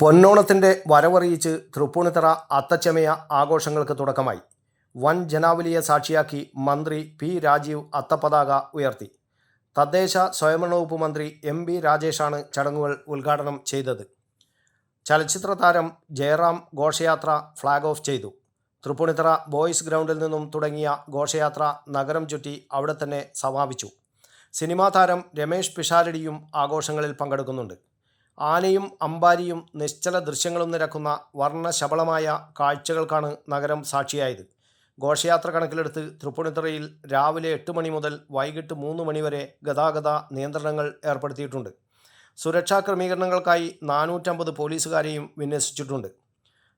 പൊന്നോണത്തിന്റെ വരവറിയിച്ച് തൃപ്പൂണിത്തറ അത്തച്ചമയ ആഘോഷങ്ങൾക്ക് തുടക്കമായി. വൻ ജനാവലിയെ സാക്ഷിയാക്കി മന്ത്രി പി രാജീവ് അത്തപതാക ഉയർത്തി. തദ്ദേശ സ്വയംഭരണ വകുപ്പ് മന്ത്രി എം ബി രാജേഷാണ് ചടങ്ങുകൾ ഉദ്ഘാടനം ചെയ്തത്. ചലച്ചിത്ര താരം ജയറാം ഘോഷയാത്ര ഫ്ലാഗ് ഓഫ് ചെയ്തു. തൃപ്പൂണിത്തറ ബോയ്സ് ഗ്രൗണ്ടിൽ നിന്നും തുടങ്ങിയ ഘോഷയാത്ര നഗരം ചുറ്റി അവിടെ തന്നെ സമാപിച്ചു. സിനിമാ താരം രമേഷ് പിഷാരടിയും ആഘോഷങ്ങളിൽ പങ്കെടുക്കുന്നുണ്ട്. ആനയും അമ്പാരിയും നിശ്ചല ദൃശ്യങ്ങളും നിരക്കുന്ന വർണശബളമായ കാഴ്ചകൾക്കാണ് നഗരം സാക്ഷിയായത്. ഘോഷയാത്ര കണക്കിലെടുത്ത് തൃപ്പൂണിത്തുറയിൽ രാവിലെ എട്ട് മണി മുതൽ വൈകിട്ട് മൂന്ന് മണിവരെ ഗതാഗത നിയന്ത്രണങ്ങൾ ഏർപ്പെടുത്തിയിട്ടുണ്ട്. സുരക്ഷാ ക്രമീകരണങ്ങൾക്കായി നാനൂറ്റമ്പത് പോലീസുകാരെയും വിന്യസിച്ചിട്ടുണ്ട്.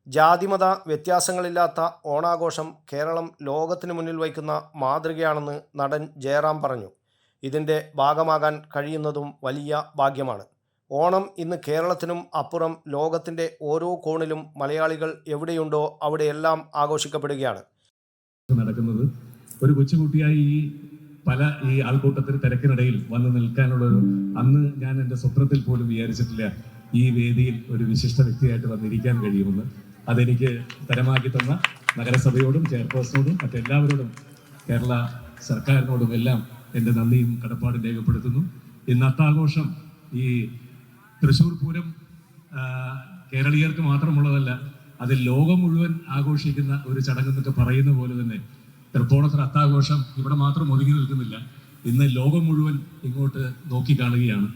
ജാതിമത വ്യത്യാസങ്ങളില്ലാത്ത ഓണാഘോഷം കേരളം ലോകത്തിന് മുന്നിൽ വയ്ക്കുന്ന മാതൃകയാണെന്ന് നടൻ ജയറാം പറഞ്ഞു. ഇതിന്റെ ഭാഗമാകാൻ കഴിയുന്നതും വലിയ ഭാഗ്യമാണ്. ഓണം ഇന്ന് കേരളത്തിനും അപ്പുറം ലോകത്തിന്റെ ഓരോ കോണിലും മലയാളികൾ എവിടെയുണ്ടോ അവിടെയെല്ലാം ആഘോഷിക്കപ്പെടുകയാണ്. നടക്കുന്നത്. ഒരു കൊച്ചുകുട്ടിയായി ഈ പല ഈ ആൾക്കൂട്ടത്തിന് തിരക്കിനിടയിൽ വന്ന് നിൽക്കാനുള്ള അന്ന് ഞാൻ എന്റെ സ്വപ്നത്തിൽ പോലും വിചാരിച്ചിട്ടില്ല ഈ വേദിയിൽ ഒരു വിശിഷ്ട വ്യക്തിയായിട്ട് വന്നിരിക്കാൻ കഴിയുമെന്ന്. അതെനിക്ക് തരമാക്കി തന്ന നഗരസഭയോടും ചെയർപേഴ്സണോടും മറ്റെല്ലാവരോടും കേരള സർക്കാരിനോടും എല്ലാം എന്റെ നന്ദിയും കടപ്പാടും രേഖപ്പെടുത്തുന്നു. ഇന്ന് അത്താഘോഷം ഈ തൃശ്ശൂർ പൂരം കേരളീയർക്ക് മാത്രമുള്ളതല്ല അത് ലോകം മുഴുവൻ ആഘോഷിക്കുന്ന ഒരു ചടങ്ങ് എന്നൊക്കെ പറയുന്ന പോലെ തന്നെ തൃപ്പോണത്തിന് അത്താഘോഷം ഇവിടെ മാത്രം ഒതുങ്ങി നിൽക്കുന്നില്ല. ഇന്ന് ലോകം മുഴുവൻ ഇങ്ങോട്ട് നോക്കി കാണുകയാണ്.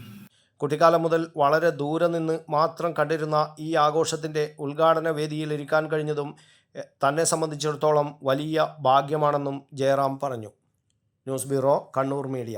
കുട്ടിക്കാലം മുതൽ വളരെ ദൂരെ നിന്ന് മാത്രം കണ്ടിരുന്ന ഈ ആഘോഷത്തിന്റെ ഉദ്ഘാടന വേദിയിൽ ഇരിക്കാൻ കഴിഞ്ഞതും തന്നെ സംബന്ധിച്ചിടത്തോളം വലിയ ഭാഗ്യമാണെന്നും ജയറാം പറഞ്ഞു. News bureau Kannur media.